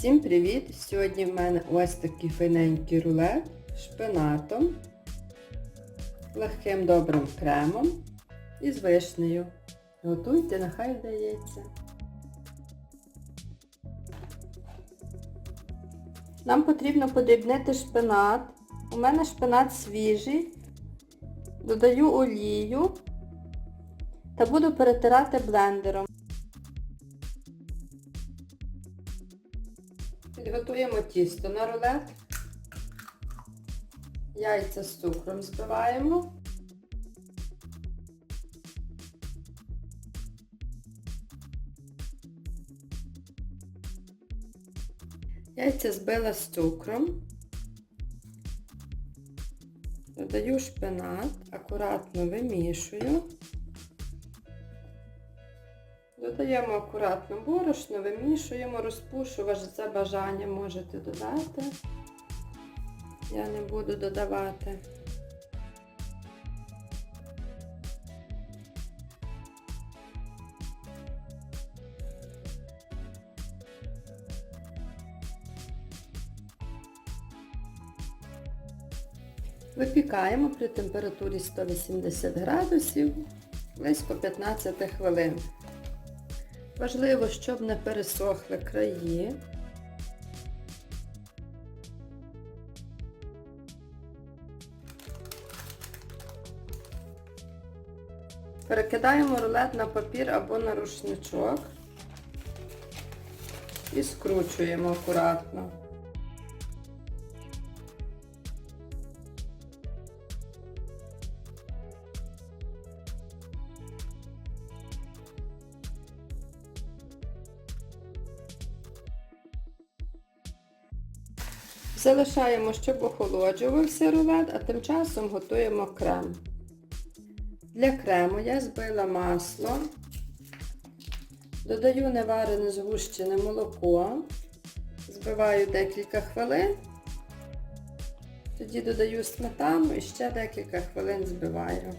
Всім привіт! Сьогодні в мене ось такий файненький рулет з шпинатом, легким добрим кремом і з вишнею. Готуйте, нехай вдається. Нам потрібно подрібнити шпинат. У мене шпинат свіжий. Додаю олію та буду перетирати блендером. Підготуємо тісто на рулет. Яйця з цукром збиваємо. Яйця збила з цукром. Додаю шпинат, акуратно вимішую. Додаємо акуратно борошно, вимішуємо, розпушувач за бажанням можете додати. Я не буду додавати. Випікаємо при температурі 180 градусів близько 15 хвилин. Важливо, щоб не пересохли краї. Перекидаємо рулет на папір або на рушничок і скручуємо акуратно. Залишаємо, щоб охолоджувався рулет, а тим часом готуємо крем. Для крему я збила масло, додаю неварене згущене молоко, збиваю декілька хвилин, тоді додаю сметану і ще декілька хвилин збиваю.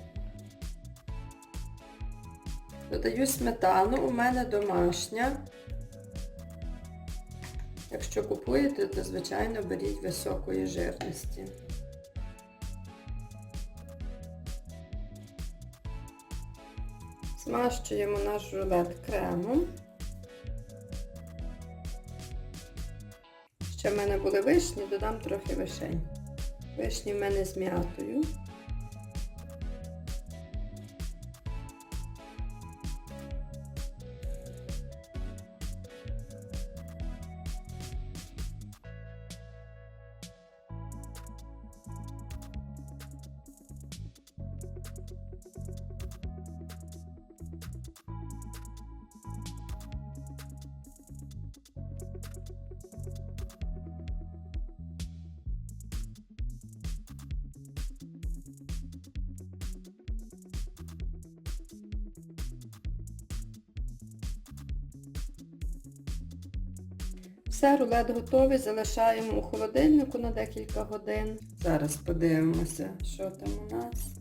Додаю сметану, у мене домашня. Якщо купуєте, то звичайно беріть високої жирності. Змащуємо наш рулет кремом. Ще в мене були вишні, додам трохи вишень. Вишні в мене з м'ятою. Все, рулет готовий, залишаємо у холодильнику на декілька годин. Зараз подивимося, що там у нас.